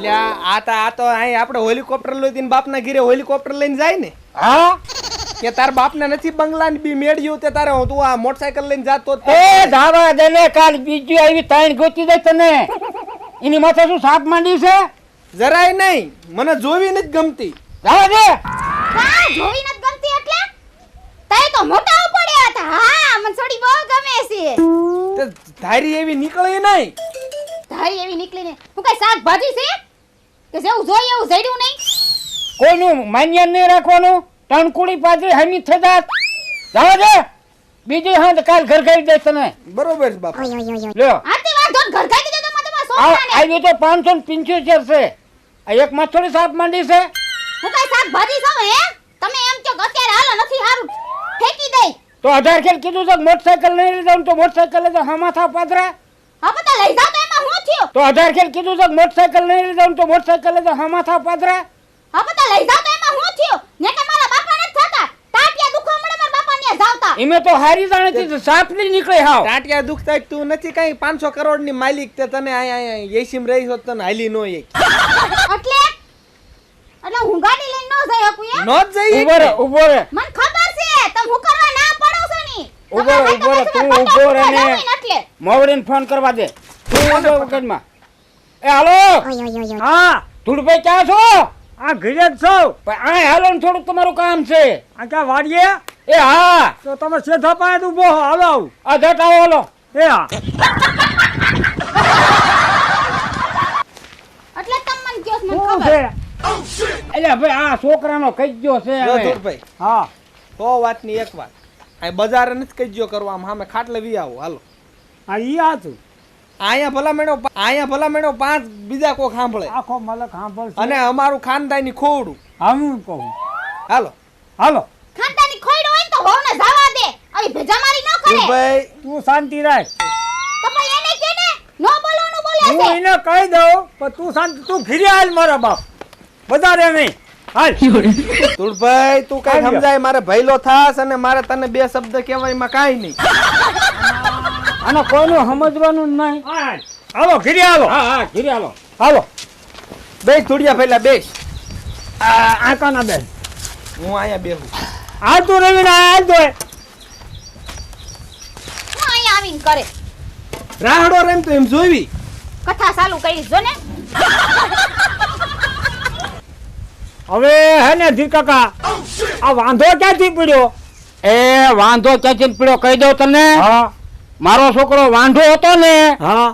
એટલે આ આ તો આ તો અહીં આપણે હેલિકોપ્ટર લઈ બાપના ઘીરે હેલિકોપ્ટર લઈને જાય ને. હા? કે તાર બાપને નથી બંગલા બી મેળ્યું તે તારે તું આ મોટરસાયકલ લઈને જાતો એ ધાવા દેને કાલ બીજી આવી તાઈન ગોતી દે તને. એની માથે શું સાપ માંડી છે? જરાય નહીં. મને જોવી નથી ગમતી. ધાવા દે. હા જોવી નથી ગમતી એટલે? તય તો મોટા પડ્યા હતા. હા મને થોડી બહુ ગમે છે. તે ધારી એવી નીકળે નહીં. ધારી એવી નીકળીને. હું કઈ શાકભાજી છે? કે જેવું જોઈએ એવું જડ્યું નહીં? કોઈનું માન્ય નહીં રાખવાનું? ટણકુડી પાદરી હમી થતા જાવ દે બીજી હા કાલ ઘર ગઈ દે તને. બરોબર છે બાપા. લ્યો. આતી વાત ને ઘર ગઈ દીધો તો તમારા આ છોકરાને આવી તો પાંચસો ને પંચોતેર છે. આ એક માં થોડી સાપ માંડી છે. હું કઈ શાકભાજી છો હે? તમે એમ કહો કે અત્યારે હાલો નથી હારું. ફેંકી દઈ તો અઢાર ખેલ કીધું છે કે મોટરસાયકલ નહીં લઈ જાઉં તો મોટરસાયકલ લઈ હા માથા પાદરા. હા પતા લઈ જાવ તો હું થયું? તો અઢાર ખેલ કીધું તો કે મોટરસાયકલ નહીં લઈ જાઉં તો મોટરસાયકલ લઈ જાઉં હમા થા પાદરા. હા પતા લઈ જાવ તો એમાં હું થયો? ને કે મારા બાપા ને થતા. ટાટિયા દુખવા મળે મારા બાપા ને જાવતા. ઈમે તો હારી જાણે તી સાપલી નીકળે હાવ. ટાટિયા દુખતા તું નથી કઈ? પાંચસો કરોડની માલિક તે તને આ એસીમ રહી હોત તને હાલી નો એક. એટલે? એટલે હું ગાડી લઈને ન જઈ શકું એમ? નો જઈ ઊભો રે ઊભો રે મને ખબર છે તમે હું કરવા ના પડો છો ની? ઊભો ઊભો તું ઊભો ને. એટલે. મોવડીને ફોન કરવા દે. તું ઊભો વખતમાં. એ હાલો. હા. ધૂળભાઈ ક્યાં છો? આ ઘરે જ છો પણ આ હાલો ને થોડુંક તમારું કામ છે. આ ક્યાં વાડીએ? એ હા. તો તમે સીધા પાસે ઊભો હો. હાલો આવું. આ જટ આવો હાલો. એ હા. એટલે તમે મને મને ખબર? એટલે ભાઈ આ છોકરાનો કઈ ગયો છે ધૂળભાઈ હા. સો વાતની એક વાત. આ બજારે નથી કજ્યો કરવા આમ સામે ખાટલે વી આવો. હાલો. હા ઈ હતું અહીંયા ભલા મેળો અહીંયા ભલા મેળો પાંચ બીજા કોક સાંભળે. આખો મલક સાંભળ અને અમારું ખાનદાની ખોડું. હું કહું. હાલો. હાલો. ખાનદાની ખોડું હોય તો વહુને જવા દે. આવી ભેજામારી ન કરે. ભાઈ. તું શાંતિ રાખ. તમે એને કે ને નો બોલવાનું બોલે હું એને કહી દઉં પણ તું શાંતિ તું ઘીરે હાલ મારા બાપ. વધારે નહીં. હાલ. ધૂળભાઈ તું કઈ સમજાય? મારે ભૈલો થાસ અને મારે તને બે શબ્દ કહેવાયમાં કાંઈ નહીં. આને કોઈનું સમજવાનું જ નહીં. હાલ. ઘીરે હાલો. હા હા ઘીરે હાલો. હાલો. બે ધૂળિયા પહેલા બેસ આ આકાના બેન હું અહીંયા બેહું. હાલ તું તો હું અહીંયા આવીને કરે. રાહડો રેમ તો એમ જોઈવી. કથા ચાલુ કરી જો ને. હવે હે ને ધી કાકા આ વાંધો ક્યાંથી પડ્યો? એ વાંધો ક્યાંથી પડ્યો? કહી દઉં તને હા. મારો છોકરો વાંઢો હતો ને હા.